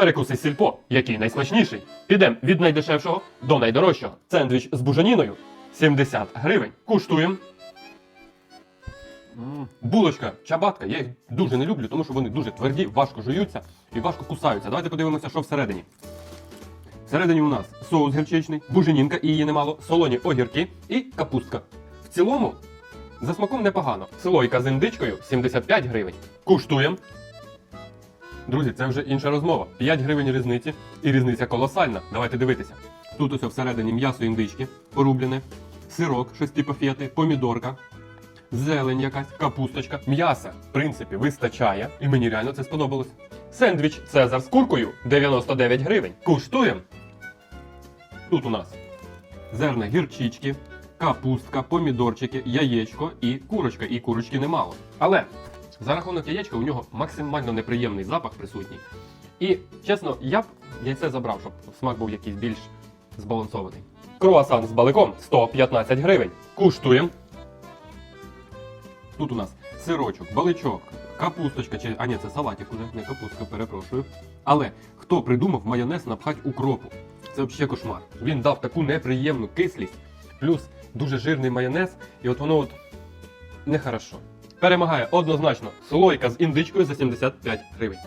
Перекуси сільпо, який найсмачніший. Підемо від найдешевшого до найдорожчого. Сендвіч з бужаніною 70 гривень. Куштуємо. Булочка, чабатка, я їх дуже не люблю, тому що вони дуже тверді, важко жуються і важко кусаються. Давайте подивимося, що всередині. Всередині у нас соус гірчичний, буженінка і її немало, солоні огірки і капустка. В цілому, за смаком непогано. Слойка з індичкою 75 гривень. Куштуємо. Друзі, це вже інша розмова. 5 гривень різниці, і різниця колосальна. Давайте дивитися. Тут ось всередині м'ясо індички, порублене, сирок, щось типу фети, помідорка, зелень якась, капусточка. М'яса, в принципі, вистачає, і мені реально це сподобалось. Сендвіч Цезар з куркою 99 гривень. Куштуємо. Тут у нас зерна гірчички, капустка, помідорчики, яєчко і курочка. І курочки немало. Але за рахунок яєчка у нього максимально неприємний запах присутній. І чесно, я б яйце забрав, щоб смак був якийсь більш збалансований. Круасан з баликом 115 гривень. Куштуємо. Тут у нас сирочок, баличок, капусточка, чи а ні, це салатик уже, не капустка, перепрошую. Але хто придумав майонез напхать укропу? Це взагалі кошмар. Він дав таку неприємну кислість, плюс дуже жирний майонез, і от воно от нехорошо. Перемагає однозначно слойка з індичкою за 75 гривень.